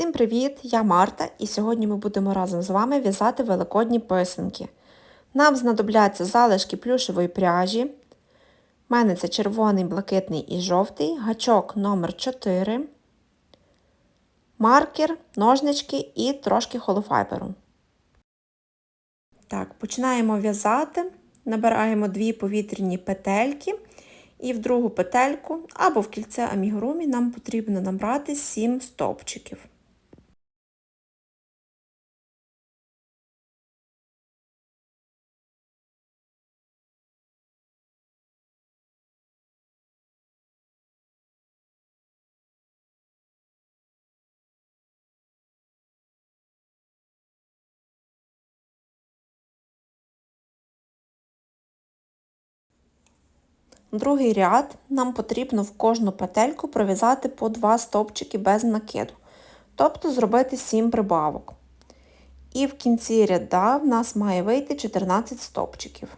Всім привіт! Я Марта і сьогодні ми будемо разом з вами в'язати великодні писанки. Нам знадобляться залишки плюшевої пряжі. У мене це червоний, блакитний і жовтий, гачок номер 4 маркер, ножнички і трошки холофайберу. Так, починаємо в'язати, набираємо дві повітряні петельки. І в другу петельку або в кільце амігурумі нам потрібно набрати 7 стовпчиків. Другий ряд нам потрібно в кожну петельку пров'язати по 2 стовпчики без накиду, тобто зробити 7 прибавок. І в кінці ряда в нас має вийти 14 стовпчиків.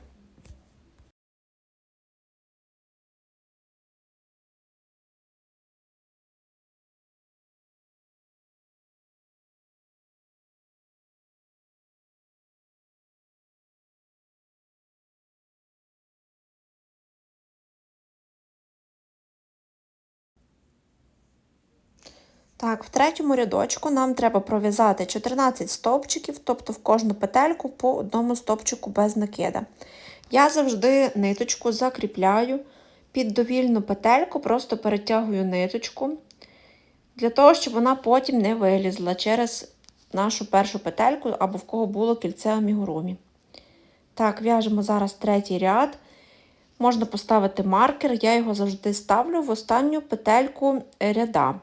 Так, в третьому рядочку нам треба пров'язати 14 стовпчиків, тобто в кожну петельку по одному стовпчику без накида. Я завжди ниточку закріпляю під довільну петельку, просто перетягую ниточку, для того, щоб вона потім не вилізла через нашу першу петельку або в кого було кільце амігурумі. Так, в'яжемо зараз третій ряд. Можна поставити маркер, я його завжди ставлю в останню петельку ряда.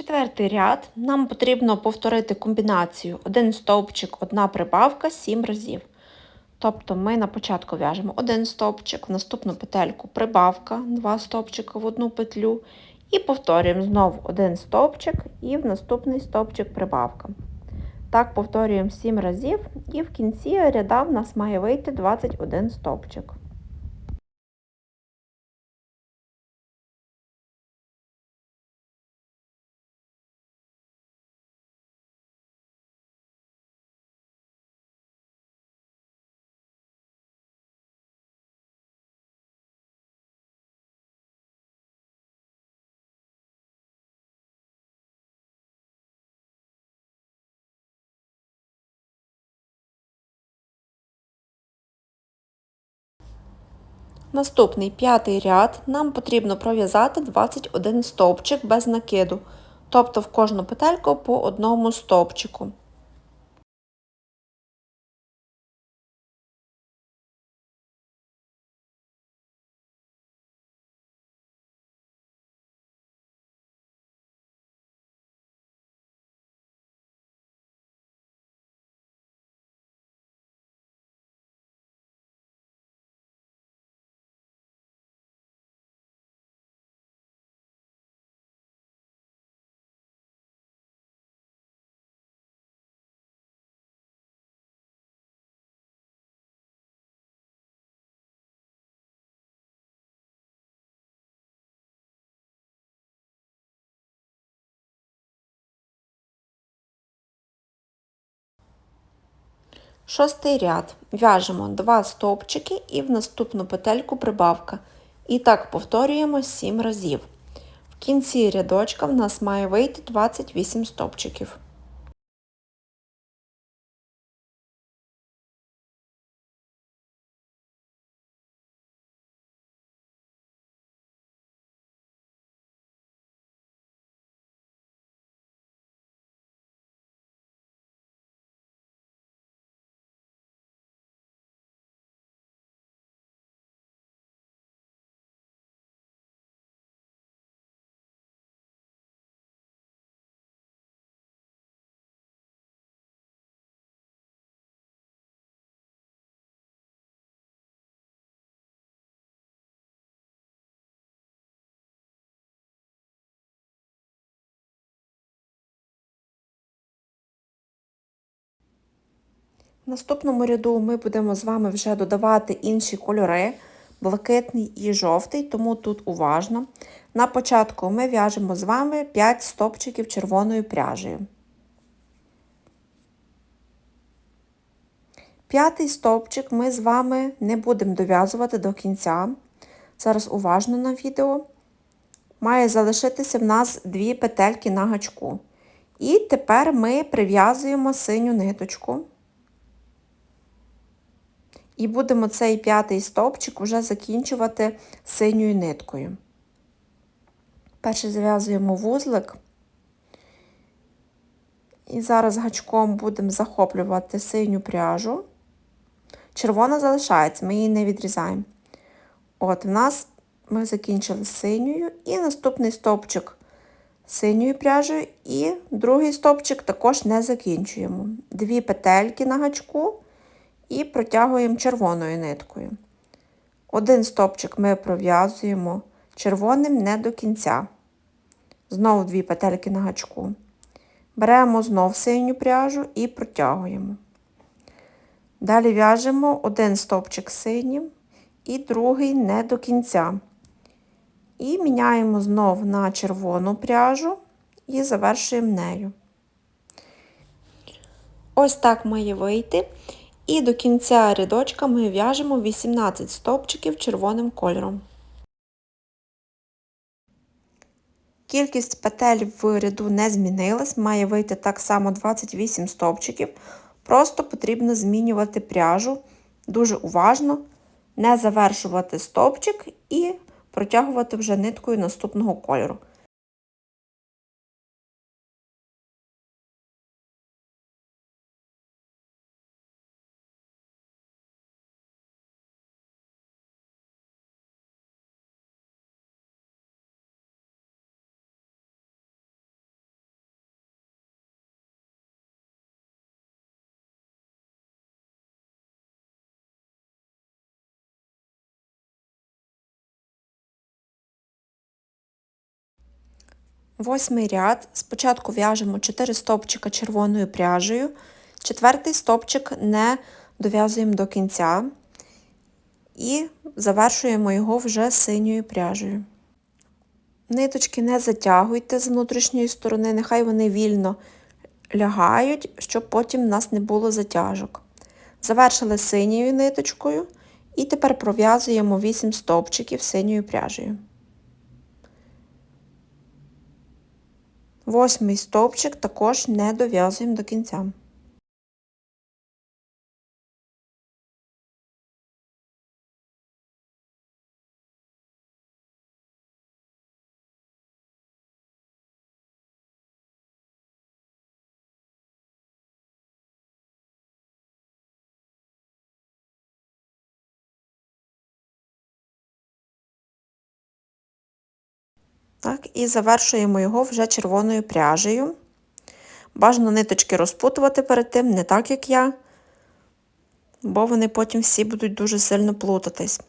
Четвертий ряд нам потрібно повторити комбінацію один стовпчик, одна прибавка 7 разів. Тобто ми на початку в'яжемо один стовпчик, в наступну петельку прибавка, два стовпчика в одну петлю. І повторюємо знову один стовпчик і в наступний стовпчик прибавка. Так повторюємо 7 разів, і в кінці ряда в нас має вийти 21 стовпчик. Наступний п'ятий ряд нам потрібно пров'язати 21 стовпчик без накиду, тобто в кожну петельку по одному стовпчику. Шостий ряд. В'яжемо 2 стовпчики і в наступну петельку прибавка. І так повторюємо 7 разів. В кінці рядочка в нас має вийти 28 стовпчиків. Наступному ряду ми будемо з вами вже додавати інші кольори, блакитний і жовтий, тому тут уважно. На початку ми в'яжемо з вами 5 стопчиків червоною пряжею. П'ятий стовпчик ми з вами не будемо дов'язувати до кінця. Зараз уважно на відео. Має залишитися в нас дві петельки на гачку. І тепер ми прив'язуємо синю ниточку. І будемо цей п'ятий стовпчик вже закінчувати синьою ниткою. Перше зав'язуємо вузлик. І зараз гачком будемо захоплювати синю пряжу. Червона залишається, ми її не відрізаємо. От, в нас ми закінчили синьою, і наступний стовпчик синьою пряжею, і другий стовпчик також не закінчуємо. Дві петельки на гачку і протягуємо червоною ниткою. Один стовпчик ми пров'язуємо червоним не до кінця. Знову дві петельки на гачку. Беремо знов синю пряжу і протягуємо. Далі в'яжемо один стовпчик синім і другий не до кінця. І міняємо знов на червону пряжу і завершуємо нею. Ось так має вийти. І до кінця рядочка ми в'яжемо 18 стовпчиків червоним кольором. Кількість петель в ряду не змінилась, має вийти так само 28 стовпчиків. Просто потрібно змінювати пряжу дуже уважно, не завершувати стовпчик і протягувати вже ниткою наступного кольору. Восьмий ряд. Спочатку в'яжемо 4 стовпчика червоною пряжею, четвертий стовпчик не дов'язуємо до кінця і завершуємо його вже синьою пряжею. Ниточки не затягуйте з внутрішньої сторони, нехай вони вільно лягають, щоб потім в нас не було затяжок. Завершили синьою ниточкою і тепер пров'язуємо 8 стовпчиків синьою пряжею. Восьмий стовпчик також не дов'язуємо до кінця. Так, І завершуємо його вже червоною пряжею. Бажано ниточки розпутувати перед тим, не так, як я, бо вони потім всі будуть дуже сильно плутатись.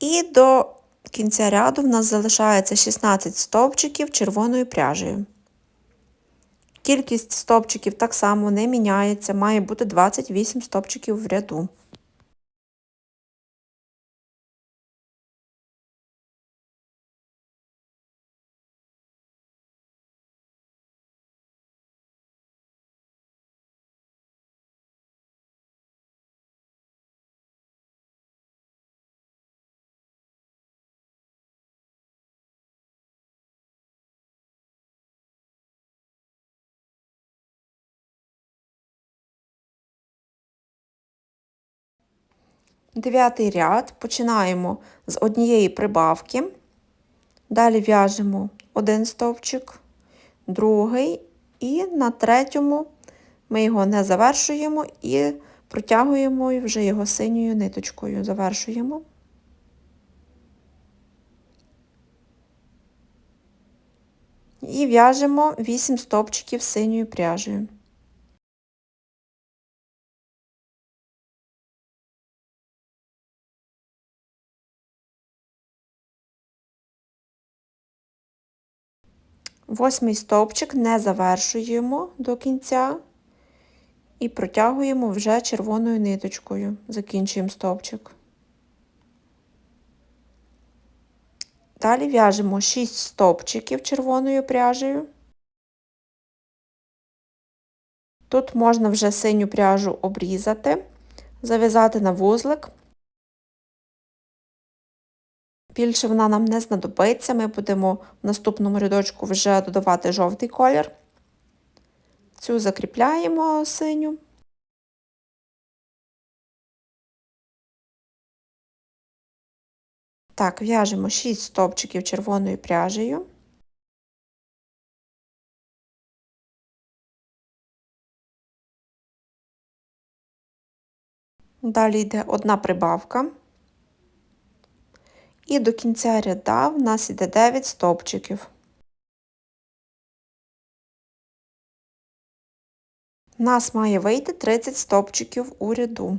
І до кінця ряду в нас залишається 16 стовпчиків червоною пряжею. Кількість стовпчиків так само не міняється, має бути 28 стовпчиків в ряду. Дев'ятий ряд починаємо з однієї прибавки, далі в'яжемо один стовпчик, другий, і на третьому ми його не завершуємо і протягуємо вже його синьою ниточкою. Завершуємо. І в'яжемо 8 стовпчиків синьою пряжею. Восьмий стовпчик не завершуємо до кінця і протягуємо вже червоною ниточкою. Закінчуємо стовпчик. Далі в'яжемо 6 стовпчиків червоною пряжею. Тут можна вже синю пряжу обрізати, зав'язати на вузлик. Більше вона нам не знадобиться, ми будемо в наступному рядочку вже додавати жовтий колір. Цю закріпляємо синю. Так, в'яжемо 6 стовпчиків червоною пряжею. Далі йде одна прибавка. І до кінця ряда в нас йде 9 стовпчиків. Нас має вийти 30 стовпчиків у ряду.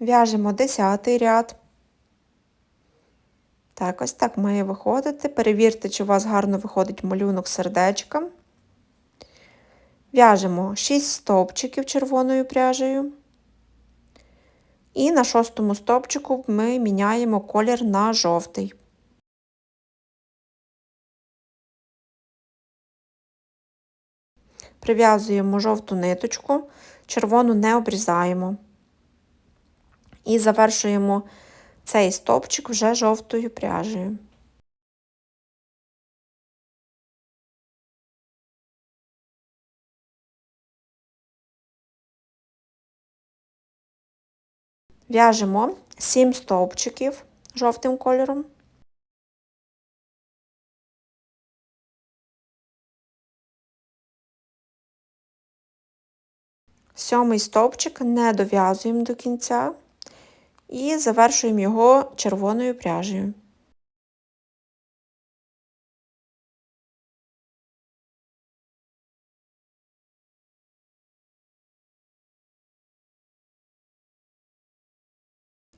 В'яжемо 10 ряд. Так, ось так має виходити. Перевірте, чи у вас гарно виходить малюнок сердечка. В'яжемо 6 стовпчиків червоною пряжею. І на шостому стовпчику ми міняємо колір на жовтий. Прив'язуємо жовту ниточку, червону не обрізаємо. І завершуємо цей стовпчик вже жовтою пряжею. В'яжемо 7 стовпчиків жовтим кольором. Сьомий стовпчик не дов'язуємо до кінця і завершуємо його червоною пряжею.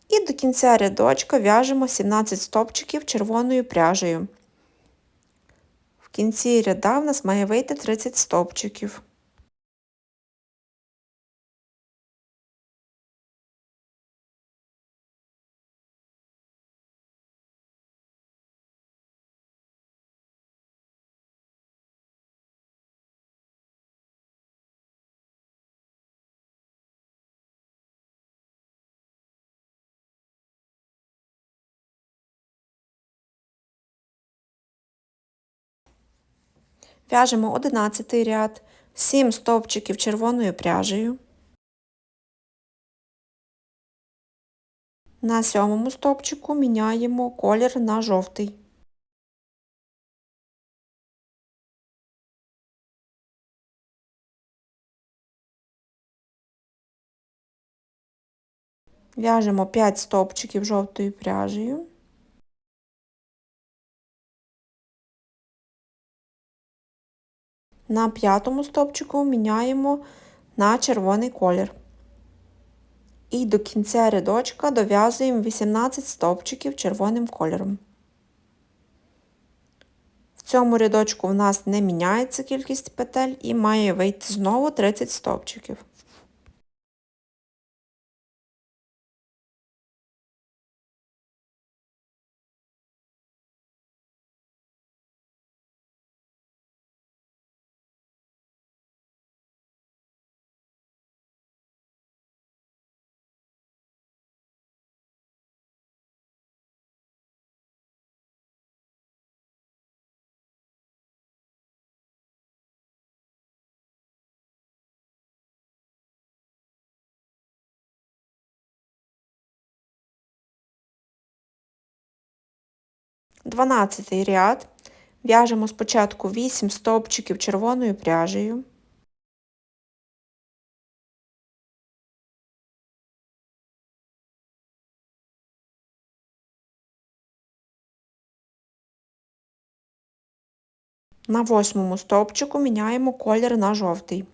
І до кінця рядочка в'яжемо 17 стопчиків червоною пряжею. В кінці ряда в нас має вийти 30 стопчиків. В'яжемо 11 ряд, 7 стовпчиків червоною пряжею. На сьомому стовпчику міняємо колір на жовтий. В'яжемо 5 стовпчиків жовтою пряжею. На п'ятому стовпчику міняємо на червоний колір. І до кінця рядочка дов'язуємо 18 стовпчиків червоним кольором. В цьому рядочку в нас не міняється кількість петель і має вийти знову 30 стовпчиків. 12 ряд. В'яжемо спочатку 8 стовпчиків червоною пряжею. На восьмому стовпчику міняємо колір на жовтий.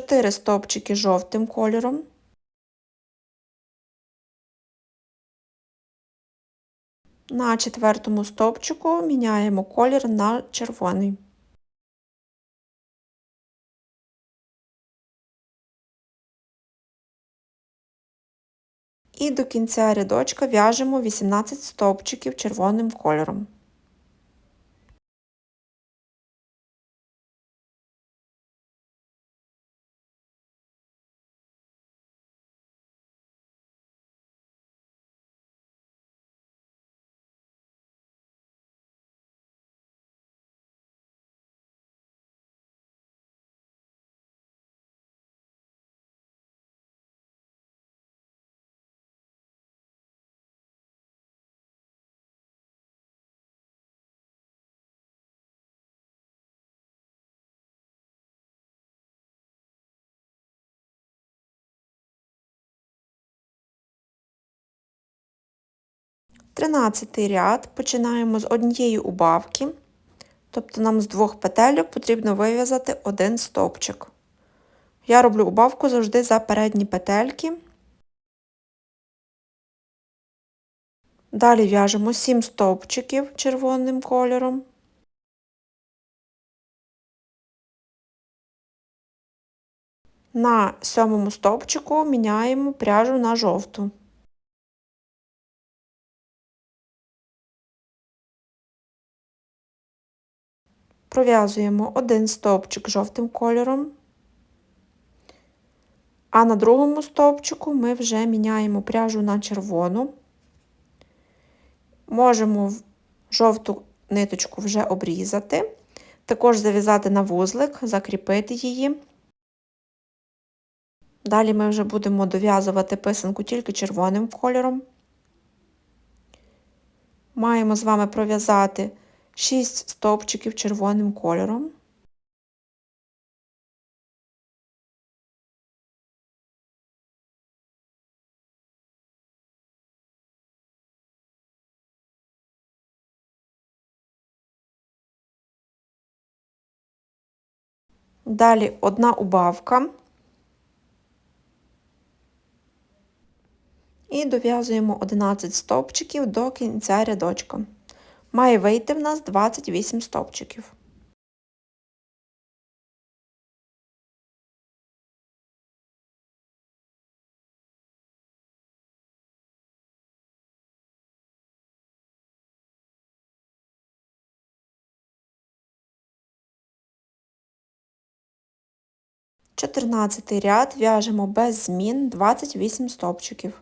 4 стовпчики жовтим кольором. На четвертому стовпчику міняємо колір на червоний. І до кінця рядочка в'яжемо 18 стовпчиків червоним кольором. Тринадцятий ряд починаємо з однієї убавки, тобто нам з двох петельок потрібно вив'язати один стовпчик. Я роблю убавку завжди за передні петельки. Далі в'яжемо 7 стовпчиків червоним кольором. На сьомому стовпчику міняємо пряжу на жовту. Пров'язуємо один стовпчик жовтим кольором, а на другому стовпчику ми вже міняємо пряжу на червону. Можемо жовту ниточку вже обрізати, також зав'язати на вузлик, закріпити її. Далі ми вже будемо дов'язувати писанку тільки червоним кольором. Маємо з вами пров'язати 6 стовпчиків червоним кольором. Далі одна убавка. І дов'язуємо 11 стовпчиків до кінця рядочка. Має вийти в нас 28 стовпчиків. Чотирнадцятий ряд в'яжемо без змін 28 стовпчиків.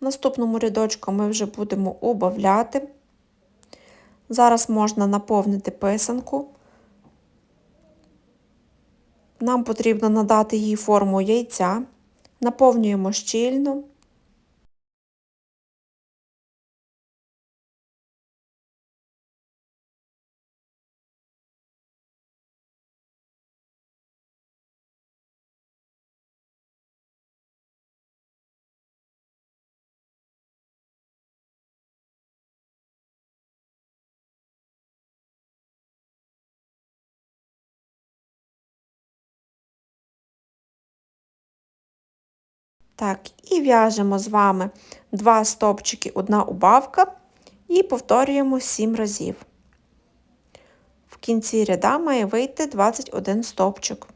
Наступному рядочку ми вже будемо убавляти. Зараз можна наповнити писанку. Нам потрібно надати їй форму яйця, наповнюємо щільно. Так, і в'яжемо з вами два стопчики, одна убавка, і повторюємо 7 разів. В кінці ряда має вийти 21 стопчик.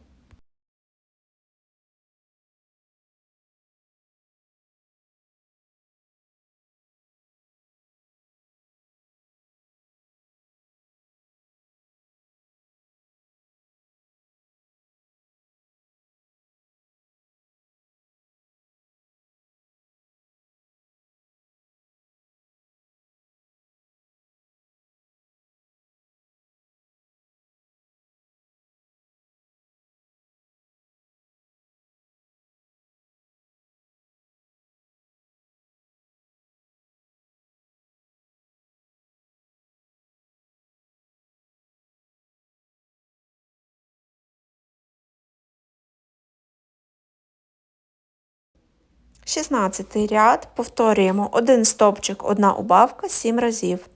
16 ряд повторюємо один стопчик, одна убавка 7 разів.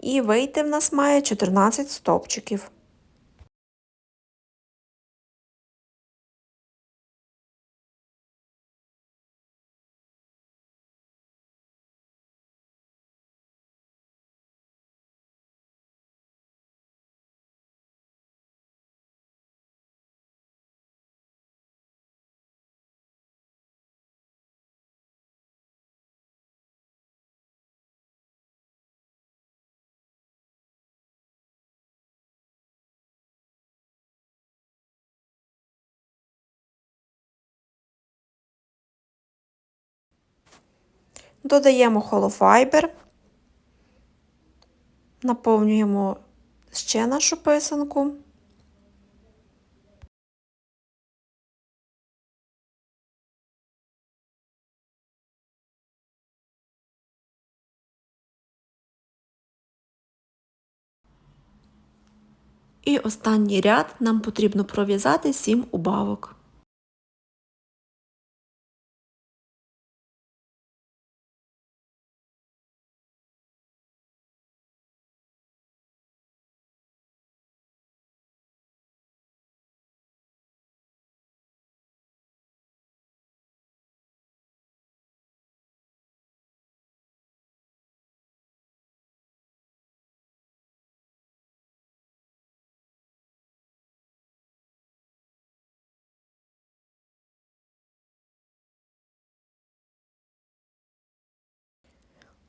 І вийти в нас має 14 стопчиків. Додаємо холофайбер, наповнюємо ще нашу писанку. І останній ряд нам потрібно пров'язати 7 убавок.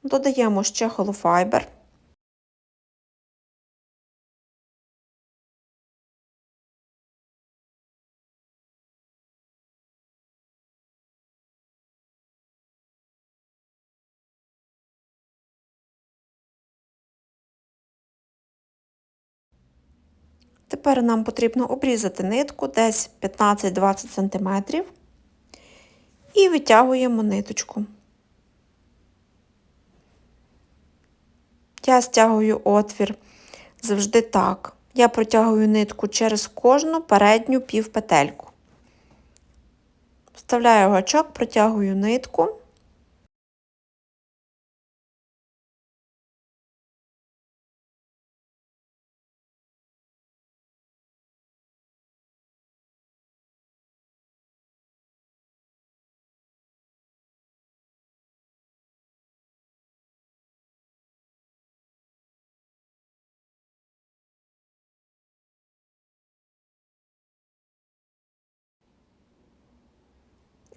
Додаємо ще холофайбер. Тепер нам потрібно обрізати нитку десь 15-20 см і витягуємо ниточку. Я стягую отвір завжди так. Я протягую нитку через кожну передню півпетельку. Вставляю гачок, протягую нитку.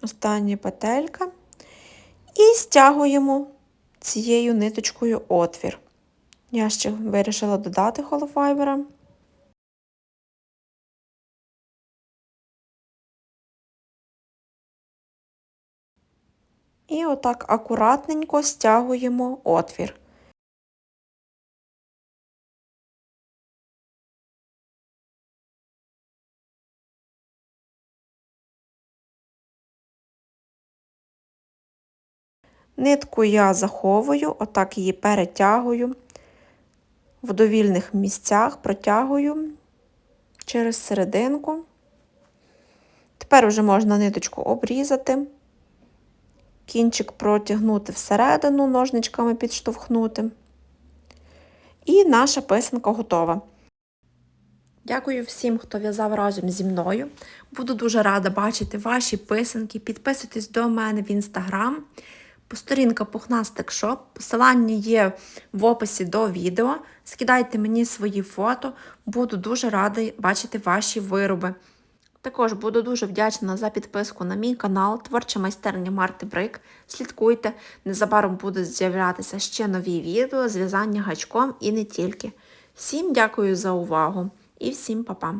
Остання петелька і стягуємо цією ниточкою отвір. Я ще вирішила додати холофайбера. І отак акуратненько стягуємо отвір. Нитку я заховую, отак її перетягую, в довільних місцях протягую через серединку. Тепер вже можна ниточку обрізати, кінчик протягнути всередину, ножничками підштовхнути. І наша писанка готова. Дякую всім, хто в'язав разом зі мною. Буду дуже рада бачити ваші писанки. Підписуйтесь до мене в інстаграм. Сторінка Пухнастик Шоп. Посилання є в описі до відео. Скидайте мені свої фото, буду дуже рада бачити ваші вироби. Також буду дуже вдячна за підписку на мій канал Творча майстерня Марти Брик. Слідкуйте, незабаром будуть з'являтися ще нові відео з в'язання гачком і не тільки. Всім дякую за увагу і всім па-па!